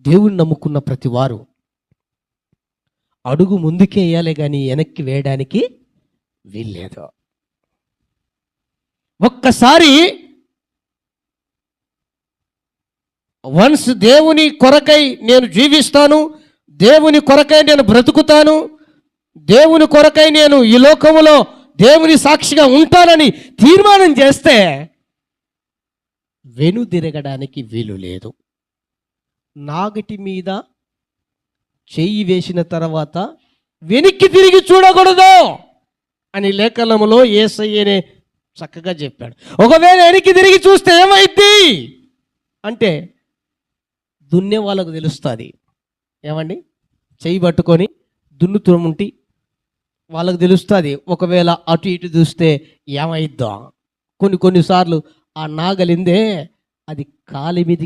దేవుని నమ్ముకున్న ప్రతి వారు అడుగు ముందుకే వేయాలి కానీ వెనక్కి వేయడానికి వీల్లేదు. ఒక్కసారి వన్స్ దేవుని కొరకై నేను జీవిస్తాను దేవుని కొరకై నేను బ్రతుకుతాను దేవుని కొరకై నేను ఈ లోకములో దేవుని సాక్షిగా ఉంటానని తీర్మానం చేస్తే వెనుదిరగడానికి వీలు లేదు. నాగటి మీద చెయ్యి వేసిన తర్వాత వెనక్కి తిరిగి చూడకూడదు అని లేఖనములో ఏసయ్యనే చక్కగా చెప్పాడు. ఒకవేళ వెనక్కి తిరిగి చూస్తే ఏమైద్ది? అంటే దున్నే వాళ్ళకు తెలుస్తుంది. ఏమండి? చెయ్యి పట్టుకొని దున్నుతుంటి వాళ్ళకు తెలుస్తుంది. ఒకవేళ అటు ఇటు చూస్తే ఏమైద్దో? కొన్ని కొన్నిసార్లు ఆ నాగలిందే అది కాలి మీద